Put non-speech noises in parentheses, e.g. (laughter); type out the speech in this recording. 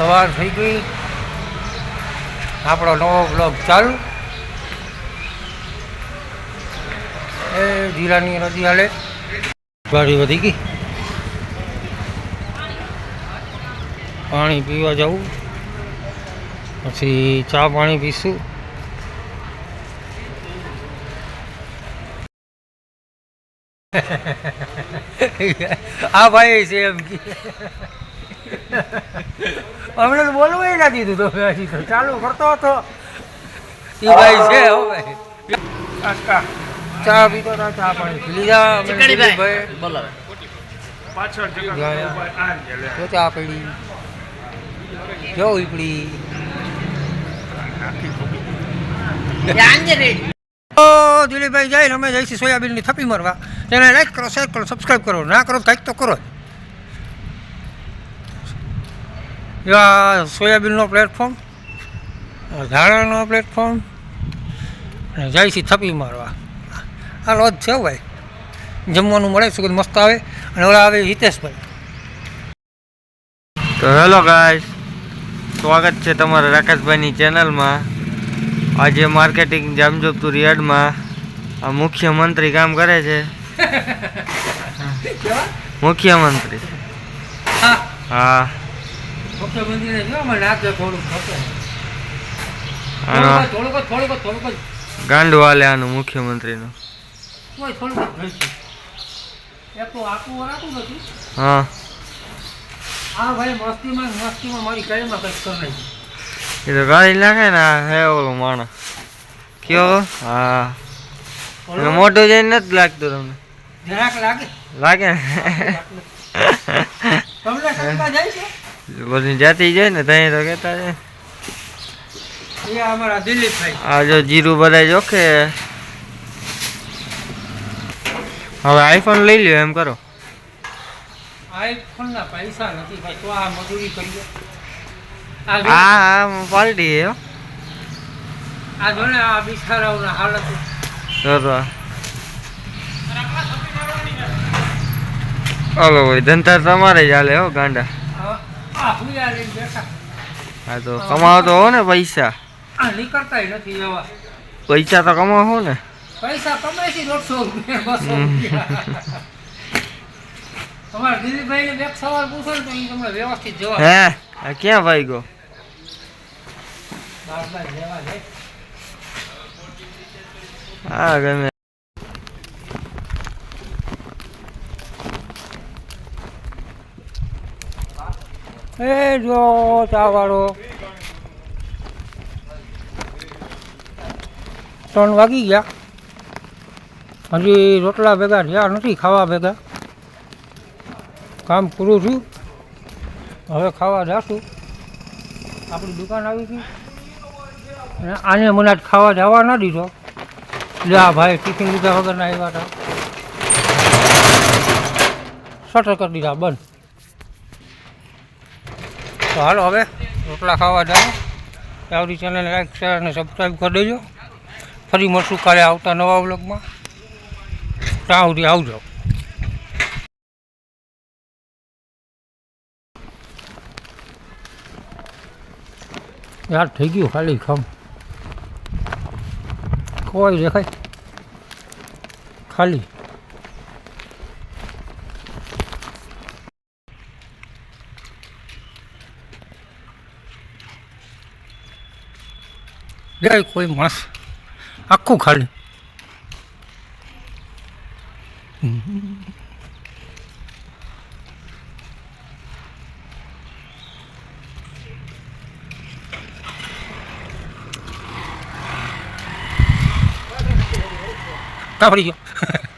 સવાર થઈ ગઈ. આપણો નવો બ્લોગ ચાલુ. એ જીરાની નદી હાલે. ગાડી વધી ગઈ. પાણી પીવા જવું. પછી ચા પાણી પીશું. (laughs) આ ભાઈ છે એમ કે. અમને તો બોલવું ના દીધું તો હજી તો. ચાલુ કરતો હતો. એ ભાઈ છે હો ભાઈ. ચા પીતો હતા ચા પાણી લીધા. ભાઈ. બોલાવે પાછળ જો ચા પડી. જો ઈપડી દિલીપભાઈ જાય અમે જઈશું સોયાબીનની થપી મારવા. એને લાઈક કરો શેર કરો સબસ્ક્રાઈબ કરો. ના કરો તો કંઈક તો કરો આ સોયાબીનનો પ્લેટફોર્મ ધાણાનો પ્લેટફોર્મ અને જઈશું થપી મારવા. આ લોજ છે ભાઈ. જમવાનું મળે સુગંધ મસ્ત આવે. અને ઓલા આવે હિતેશભાઈ. તો હેલો ગાય સ્વાગત છે તમારા રાકેશભાઈની ચેનલમાં. આજે માર્કેટિંગ જામજોધપુર યાર્ડમાં આ મુખ્યમંત્રી કામ કરે છે. (laughs) મુખ્યમંત્રી. હા. મંદિરે થોડુંક થોડુંક થોડુંક થોડુંક હાલે આનું મુખ્યમંત્રીનું. કોઈ થોડુંક જ એક તો આખું વરાતું નથી. હા. આ ભાઈ મસ્તીમાં મસ્તીમાં મારી કઈમાં કંઈક કરી એ તો ગાડી નાખે ને હે ઓલો માણસ. કયો? હા. મોટું જઈને નથી લાગતું તમને. જરાક લાગે. લાગે તમને (laughs) જાય છે? બધી જાતી જાય ને ત્યાં તો કહેતા છે અમારા દિલીપભાઈ આ જો જીરું બધા જોખે હવે આઈફોન લઈ લ્યો એમ કરો. આઈફોનના પૈસા નથી ભાઈ તો આ મજૂરી કરીએ આ જો હા હા પાલટી હે હો. આ જો ને આ બિચારાઓના હાલત. તો. હાલો ભાઈ ધંધા તમારે જ હાલે હો ગાંડા આ આ હુયા લઈને બેઠા હા તો કમાવો તો હો ને પૈસા. આ નથી એવા પૈસા તો કમાવો હો ને પૈસા કમાય છે દોઢસો રૂપિયા બસો રૂપિયા. તમારા દિલીપભાઈને બે સવાલ પૂછો ને તો એ તમને વ્યવસ્થિત જવાબ હે આ ક્યાં ભાઈ ગયો હા ગમે એ જો ચાવાળો ત્રણ વાગી ગયા. હજી રોટલા ભેગા થયા નથી, ખાવા ભેગા. કામ પૂરું થયું. હવે ખાવા જાશું. આપણી દુકાન આવી ગઈ. અને આને મને આજ ખાવા જવા ના દીધો. લે ભાઈ, ટિફિન લીધા વગરના આવ્યા હતા. શટર કરી દીધા, બંધ. તો હાલો હવે રોટલા ખાવા જાય. આવડી ચેનલ લાઈક શેર અને સબસ્ક્રાઈબ કરી દેજો. ફરી મળશું કાલે આવતા નવા વ્લોગમાં. ત્યાં સુધી આવજો. યાર, થઈ ગયું ખાલી ખમ. કોઈ દેખાય? ખાલી. દેખાય કોઈ માણસ. આખું ખાલી. કાપડી ગયો?